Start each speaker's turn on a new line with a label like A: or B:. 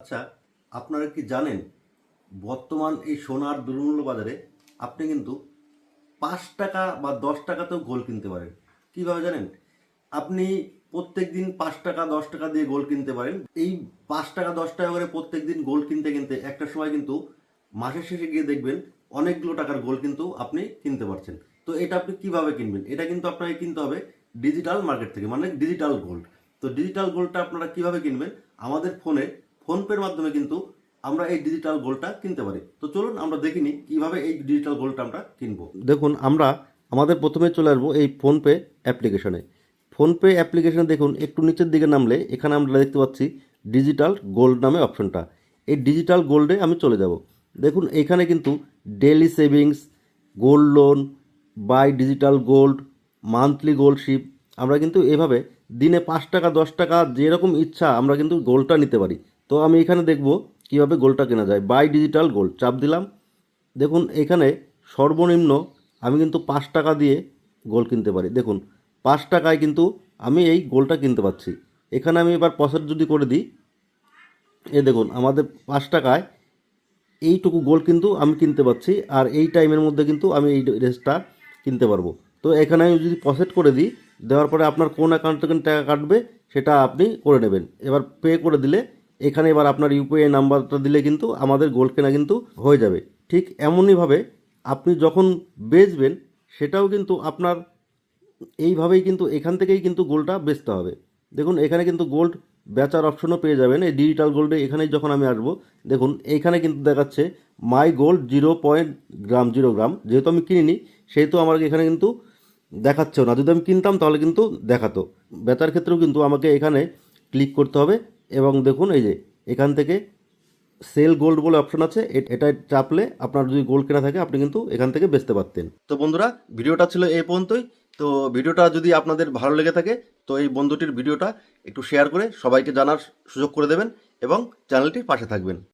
A: আচ্ছা আপনারা কি জানেন, বর্তমান এই সোনার দুর্মূল্য বাজারে আপনি কিন্তু পাঁচ টাকা বা দশ টাকাতেও গোল্ড কিনতে পারেন। কীভাবে জানেন? আপনি প্রত্যেক দিন পাঁচ টাকা, দশ টাকা দিয়ে গোল্ড কিনতে পারেন। এই পাঁচ টাকা, দশ টাকা করে প্রত্যেক দিন গোল্ড কিনতে কিনতে একটা সময় কিন্তু মাসের শেষে গিয়ে দেখবেন অনেকগুলো টাকার গোল্ড কিন্তু আপনি কিনতে পারছেন। তো এটা আপনি কীভাবে কিনবেন? এটা কিন্তু আপনাকে কিনতে হবে ডিজিটাল মার্কেট থেকে মানে ডিজিটাল গোল্ড। তো ডিজিটাল গোল্ডটা আপনারা কীভাবে কিনবেন? আমাদের ফোনে ফোনপের মাধ্যমে কিন্তু আমরা এই ডিজিটাল গোল্ডটা কিনতে পারি। তো চলুন আমরা দেখিনি কীভাবে এই ডিজিটাল গোল্ডটা আমরা কিনবো। দেখুন, আমরা আমাদের প্রথমে চলে আসব এই ফোনপে অ্যাপ্লিকেশনে। ফোনপে অ্যাপ্লিকেশনে দেখুন, একটু নিচের দিকে নামলে এখানে আমরা দেখতে পাচ্ছি ডিজিটাল গোল্ড নামে অপশনটা। এই ডিজিটাল গোল্ডে আমি চলে যাব। দেখুন, এখানে কিন্তু daily savings gold loan buy digital gold monthly gold ship আমরা কিন্তু এভাবে দিনে পাঁচ টাকা, দশ টাকা যেরকম ইচ্ছা আমরা কিন্তু গোল্ডটা নিতে পারি। তো আমি এখানে দেখব কীভাবে গোলটা কেনা যায়। বাই ডিজিটাল গোল্ড চাপ দিলাম। দেখুন, এখানে সর্বনিম্ন আমি কিন্তু পাঁচ টাকা দিয়ে গোল কিনতে পারি। দেখুন, পাঁচ টাকায় কিন্তু আমি এই গোলটা কিনতে পারছি। এখানে আমি এবার প্রসেস যদি করে দিই, এ দেখুন, আমাদের পাঁচ টাকায় এইটুকু গোল কিন্তু আমি কিনতে পারছি আর এই টাইমের মধ্যে কিন্তু আমি এই ড্রেসটা কিনতে পারব। তো এখানে আমি যদি প্রসেস করে দিই, দেওয়ার পরে আপনার কোন অ্যাকাউন্ট থেকে টাকা কাটবে সেটা আপনি করে নেবেন। এবার পে করে দিলে এখানে এবার আপনার ইউপিআই নাম্বারটা দিলে কিন্তু আমাদের গোল্ড কেনা কিন্তু হয়ে যাবে। ঠিক এমনইভাবে আপনি যখন বেচবেন, সেটাও কিন্তু আপনার এইভাবেই কিন্তু এখান থেকেই কিন্তু গোল্ডটা বেচতে হবে। দেখুন, এখানে কিন্তু গোল্ড বেচার অপশনও পেয়ে যাবেন। এই ডিজিটাল গোল্ডে এখানেই যখন আমি আসব, দেখুন, এইখানে কিন্তু দেখাচ্ছে my gold zero point gram zero gram যেহেতু আমি কিনিনি, সেহেতু আমার এখানে কিন্তু দেখাচ্ছেও না। যদি আমি কিনতাম, তাহলে কিন্তু দেখাতো। বেচার ক্ষেত্রেও কিন্তু আমাকে এখানে ক্লিক করতে হবে। এবং দেখুন এই যে, এখান থেকে সেল গোল্ড বলে অপশন আছে এটা চাপলে আপনার যদি গোল্ড কেনা থাকে, আপনি কিন্তু এখান থেকে বেচতে পারতেন। তো বন্ধুরা, ভিডিওটা ছিল এই পর্যন্তই। তো ভিডিওটা যদি আপনাদের ভালো লেগে থাকে, তো এই বন্ধুটির ভিডিওটা একটু শেয়ার করে সবাইকে জানার সুযোগ করে দেবেন এবং চ্যানেলটির পাশে থাকবেন।